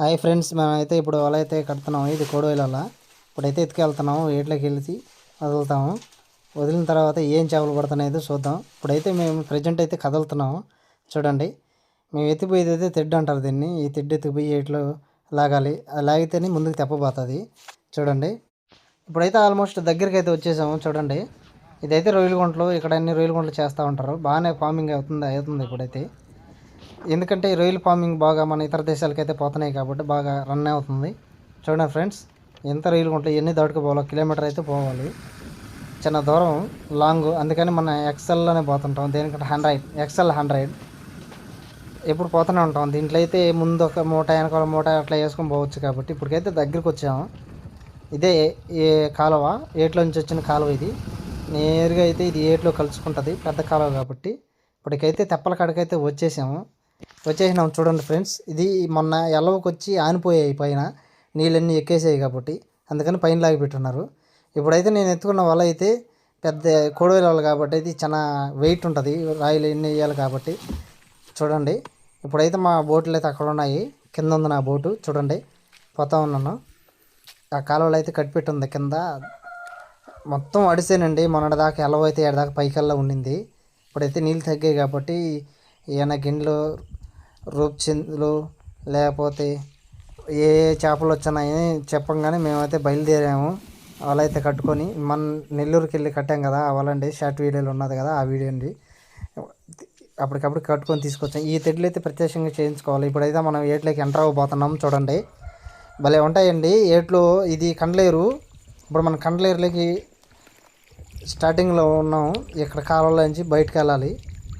Hi friends మనమైతే ఇప్పుడు వల అయితే కడుతున్నాము ఇది కోడోయిల ఇప్పుడైతే ఎత్తుకెళ్తున్నాము ఏట్లోకి వెళ్ళి వదులుతాము. వదిలిన తర్వాత ఏం చేపలు పడుతున్నాయో చూద్దాం. ఇప్పుడైతే మేము ప్రజెంట్ అయితే కదులుతున్నాము. చూడండి మేము ఎత్తిపోయేది అయితే తెడ్డు అంటారు దీన్ని. ఈ తెడ్డు ఎత్తిపోయి ఏట్లో లాగాలి. అది లాగితేనే ముందుకు తెప్పబోతుంది. చూడండి ఇప్పుడైతే ఆల్మోస్ట్ దగ్గరికి అయితే వచ్చేసాము. చూడండి ఇదైతే రొయ్యల గుంటలు. ఇక్కడ అన్ని రొయ్యల గుంటలు చేస్తూ ఉంటారు. బాగానే ఫార్మింగ్ అవుతుంది అవుతుంది ఇప్పుడైతే. ఎందుకంటే ఈ రొయ్యల ఫార్మింగ్ బాగా మన ఇతర దేశాలకైతే పోతున్నాయి కాబట్టి బాగా రన్ అవుతుంది. చూడండి ఫ్రెండ్స్ ఎంత రొయ్యలు ఉంటాయి ఎన్ని దాటుకుపోవాలో కిలోమీటర్ అయితే పోవాలి. చిన్న దూరం లాంగ్ అందుకని మన ఎక్సెల్లోనే పోతుంటాం. దేనికంటే హండ్రెడ్ ఎక్సెల్ హండ్రెడ్ ఎప్పుడు పోతూనే ఉంటాం. దీంట్లో అయితే ముందు ఒక మూట వెనకాల మూట అట్లా వేసుకొని పోవచ్చు కాబట్టి ఇప్పటికైతే దగ్గరికి వచ్చాము. ఇదే ఏ కాలువ ఏట్లో నుంచి వచ్చిన కాలువ ఇది. నేరుగా అయితే ఇది ఏట్లో కలుసుకుంటుంది పెద్ద కాలువ కాబట్టి. ఇప్పటికైతే తెప్పల కాడికైతే వచ్చేసాము. వచ్చేసినాం చూడండి ఫ్రెండ్స్. ఇది మొన్న ఎల్లవకి వచ్చి ఆనిపోయాయి పైన. నీళ్ళన్నీ ఎక్కేసాయి కాబట్టి అందుకని పైన లాగి పెట్టున్నారు. ఇప్పుడైతే నేను ఎత్తుకున్న వల అయితే పెద్ద కోడవేల వాళ్ళు కాబట్టి ఇది చాలా వెయిట్ ఉంటుంది. రాయిలు ఎన్ని వేయాలి కాబట్టి. చూడండి. ఇప్పుడైతే మా బోట్లు అయితే అక్కడ ఉన్నాయి. కింద ఉంది నా బోటు. చూడండి. పోతా ఉన్నాను. ఆ కాలువలు అయితే కట్టిపెట్టుంది కింద మొత్తం అడిసేనండి. మొన్నటిదాకా ఎలవ అయితే ఏడదాకా పైకల్లా ఉండింది. ఇప్పుడైతే నీళ్ళు తగ్గాయి కాబట్టి ఈయన గిన్నెలు రూప్చిందులు లేకపోతే ఏ ఏ చేపలు వచ్చినాయని చెప్పంగానే మేమైతే బయలుదేరాము. వల అయితే కట్టుకొని మన నెల్లూరుకి వెళ్ళి కట్టాం కదా వాళ్ళండి అండి షార్ట్ వీడియోలు ఉన్నది కదా ఆ వీడియో అండి. అప్పటికప్పుడు కట్టుకొని తీసుకొచ్చాం. ఈ తెడ్లు అయితే ప్రత్యేకంగా చేయించుకోవాలి. ఇప్పుడైతే మనం ఏట్లోకి ఎంటర్ అవ్వబోతున్నాం చూడండి. భలే ఉంటాయండి. ఏట్లో ఇది కండ్లేరు. ఇప్పుడు మన కండ్లేరులోకి స్టార్టింగ్లో ఉన్నాము ఇక్కడ కాలంలో నుంచి బయటకు వెళ్ళాలి.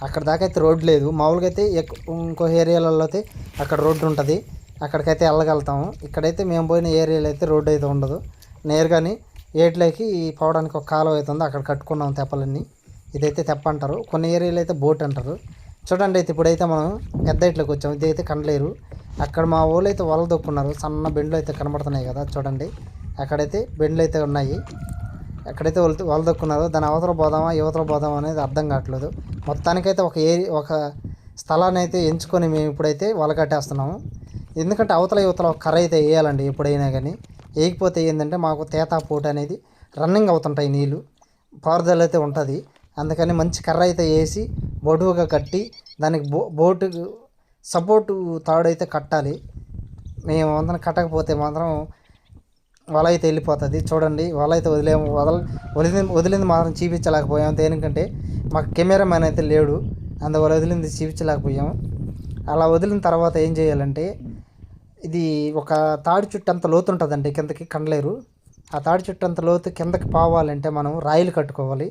అక్కడ దాకా అయితే రోడ్ లేదు. మామూలుగా అయితే ఇంకో ఏరియాలలో అయితే అక్కడ రోడ్డు ఉంటుంది. అక్కడికైతే వెళ్ళగలుగుతాము ఇక్కడైతే మేము పోయిన ఏరియాలో అయితే రోడ్డు అయితే ఉండదు. నేరుగాని ఏట్లోకి పోవడానికి ఒక కాలువ అవుతుంది ఉంది. అక్కడ కట్టుకున్నాం తెప్పలన్నీ. ఇదైతే తెప్ప అంటారు. కొన్ని ఏరియాలో అయితే బోట్ అంటారు. చూడండి అయితే ఇప్పుడైతే మనం పెద్ద ఇట్లోకి వచ్చాము. ఇదైతే కండలేరు. అక్కడ మా ఊళ్ళో అయితే వల దొక్కున్నారు. సన్న బెండ్లు అయితే కనబడుతున్నాయి కదా. చూడండి. అక్కడైతే బెండ్లు అయితే ఉన్నాయి. ఎక్కడైతే వల వల దాని అవతల పోదామా యువతల పోదామా అనేది అర్థం కావట్లేదు. మొత్తానికైతే ఒక ఏరి ఒక స్థలాన్ని అయితే ఎంచుకొని మేము ఇప్పుడైతే వల కట్టేస్తున్నాము. ఎందుకంటే అవతల యువతల ఒక కర్ర అయితే వేయాలండి ఎప్పుడైనా కానీ. వేయకపోతే ఏంటంటే మాకు తేతా పోటు అనేది రన్నింగ్ అవుతుంటాయి నీళ్ళు పారుదల అయితే ఉంటుంది. అందుకని మంచి కర్ర అయితే వేసి బొడువుగా కట్టి దానికి బో బోటు సపోర్టు తాడు అయితే కట్టాలి. మేము వంతన కట్టకపోతే మాత్రం వల అయితే వెళ్ళిపోతుంది. చూడండి వల అయితే వదిలేము వదల వదిలింది వదిలింది మాత్రం చూపించలేకపోయాము దేనికంటే మాకు కెమెరా మ్యాన్ అయితే లేడు. అందువల్ల వదిలింది చూపించలేకపోయాము అలా వదిలిన తర్వాత ఏం చేయాలంటే ఇది ఒక తాడి చుట్టూ అంత లోతు ఉంటుందండి కిందకి కండలేరు. ఆ తాడి చుట్టూ అంత లోతు కిందకి పోవాలంటే మనం రాయిలు కట్టుకోవాలి.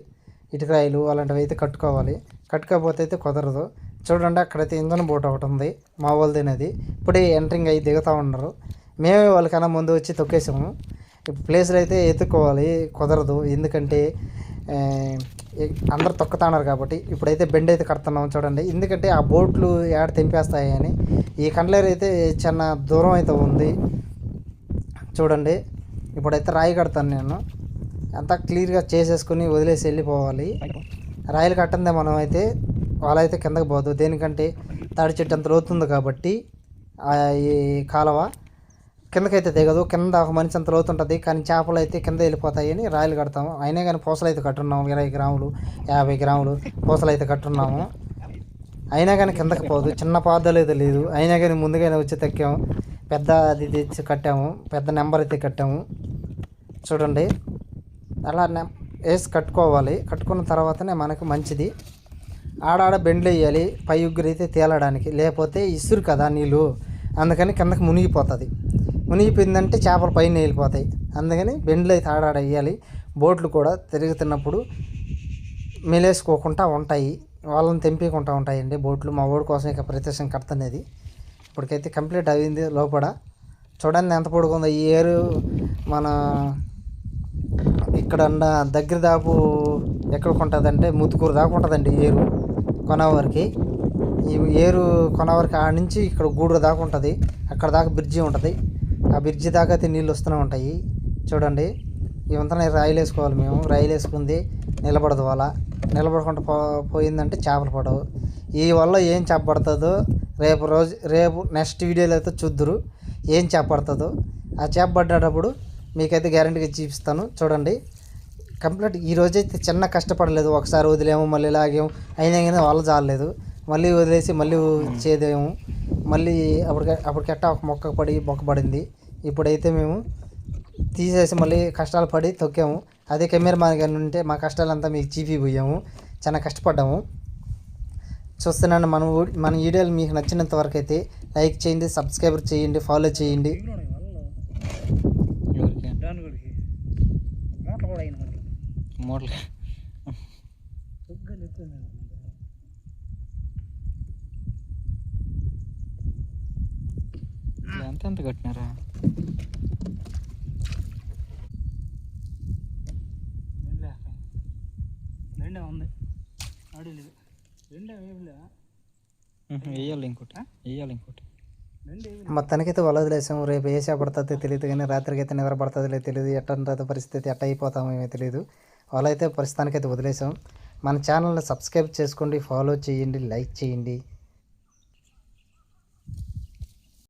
ఇటుక రాయిలు అలాంటివి అయితే కట్టుకోవాలి. కట్టుకోకపోతే అయితే కుదరదు. చూడండి అక్కడైతే ఇంజన్ బోట్ ఒకటి ఉంది. మా వాళ్ళది ఇప్పుడే ఎంట్రింగ్ అయ్యి దిగుతూ ఉన్నారు. మేమే వాళ్ళకన్నా ముందు వచ్చి తొక్కేసాము. ఇప్పుడు ప్లేస్లో అయితే ఎత్తుక్కోవాలి కుదరదు. ఎందుకంటే అందరూ అందరు తొక్కుతున్నారు కాబట్టి ఇప్పుడైతే బెండ్ అయితే కడుతున్నాం చూడండి. ఎందుకంటే ఆ బోట్లు ఏడ తెంపేస్తాయి అని. ఈ కండ్లేరు అయితే చిన్న దూరం అయితే ఉంది. చూడండి. ఇప్పుడైతే రాయి కడతాను నేను. అంతా క్లియర్గా చేసేసుకుని వదిలేసి వెళ్ళిపోవాలి. రాయిలు కట్టందే మనం అయితే వాళ్ళైతే కిందకి పోదు. దేనికంటే తాడి చెట్టు అంత లోతుంది కాబట్టి ఈ కాలువ కిందకైతే దిగదు కింద ఒక మనిషి అంత లోతుంటుంది కానీ చేపలు అయితే కింద వెళ్ళిపోతాయి అని రాయిలు కడతాము. అయినా కానీ పూసలు అయితే కట్టున్నాము ఇరవై గ్రాములు యాభై గ్రాములు పూసలు అయితే కట్టున్నాము. అయినా కానీ కిందకి పోదు చిన్న పాదాలు అయితే లేదు. అయినా కానీ ముందుగానే వచ్చి తక్కాము పెద్ద అది తెచ్చి కట్టాము పెద్ద నెంబర్ అయితే కట్టాము. చూడండి అలా వేసి కట్టుకోవాలి. కట్టుకున్న తర్వాతనే మనకు మంచిది. ఆడాడ బెండ్లు వేయాలి పై ఉగ్గురు అయితే తేలడానికి లేకపోతే ఇసురు కదా నీళ్ళు అందుకని కిందకి మునిగిపోతుంది. మునిగిపోయిందంటే చేపలు పైన వెళ్ళిపోతాయి. అందుకని బెండ్లు అయితే ఆడాడ వేయాలి. బోట్లు కూడా తిరుగుతున్నప్పుడు మెలేసుకోకుండా ఉంటాయి. వాళ్ళని తెంపకుండా ఉంటాయండి బోట్లు. మా ఓడి కోసం ఇక ప్రత్యక్షం కడుతున్నది ఇప్పటికైతే కంప్లీట్ అయింది లోపల. చూడండి ఎంత పొడుగుందో. ఈ ఏరు మన ఇక్కడ ఉన్న దగ్గర దాపు ఎక్కడికి ఉంటుందంటే ముత్తుకూరు దాకా ఉంటుందండి ఈ ఏరు కొనవరికి. ఈ ఏరు కొనవరికి ఆడ నుంచి ఇక్కడ గూడూరు దాకా ఉంటుంది. అక్కడ దాకా బ్రిడ్జి ఉంటుంది. ఆ బ్రిడ్జి దాకా అయితే నీళ్ళు వస్తూనే ఉంటాయి. చూడండి. ఇవంతా రాయిలు వేసుకోవాలి మేము. రాయిలు వేసుకుంది నిలబడదు వల నిలబడకుండా పో పోయిందంటే చేపలు పడవు. ఈ వల్ల ఏం చేప పడుతుందో రేపు రోజు రేపు నెక్స్ట్ వీడియోలో అయితే చూద్దురు. ఏం చేప పడుతుందో. ఆ చేప పడ్డేటప్పుడు మీకైతే గ్యారంటీగా చూపిస్తాను. చూడండి. కంప్లీట్ ఈ రోజైతే చిన్న కష్టపడలేదు. ఒకసారి వదిలేము మళ్ళీ లాగాము అయినా కానీ వాళ్ళు జాలలేదు మళ్ళీ వదిలేసి మళ్ళీ చేదేము. మళ్ళీ అప్పటికి అప్పటికెట్ట ఒక మొక్క పడి మొక్క పడింది. ఇప్పుడైతే మేము తీసేసి మళ్ళీ కష్టాలు పడి తొక్కాము. అదే కెమెరా మన కానీ ఉంటే మా కష్టాలంతా మీకు చూపిపోయాము చాలా కష్టపడ్డాము. చూస్తున్నాను మన మన వీడియోలు మీకు నచ్చినంత వరకు అయితే లైక్ చేయండి సబ్స్క్రైబర్ చేయండి ఫాలో చేయండి. మూటలు ఎంత కట్టినారా? రెండే ఉంది. అడలేదు రెండే ఏమిలే వేయాలి ఇంకోటి. వేయాలి ఇంకోటి. రెండే మొత్తానికైతే వల వదిలేసాము రేపు ఏ చేప పడుతుందో తెలియదు కానీ రాత్రికి అయితే నిద్ర పడుతుందో లేదు తెలియదు ఎట్ట ఉంటుందో పరిస్థితి ఎట్ట అయిపోతామో ఏమో తెలియదు అయితే ప్రస్తుతానికైతే వదిలేసాం. మన ఛానల్ని సబ్స్క్రైబ్ చేసుకోండి ఫాలో చేయండి లైక్ చేయండి.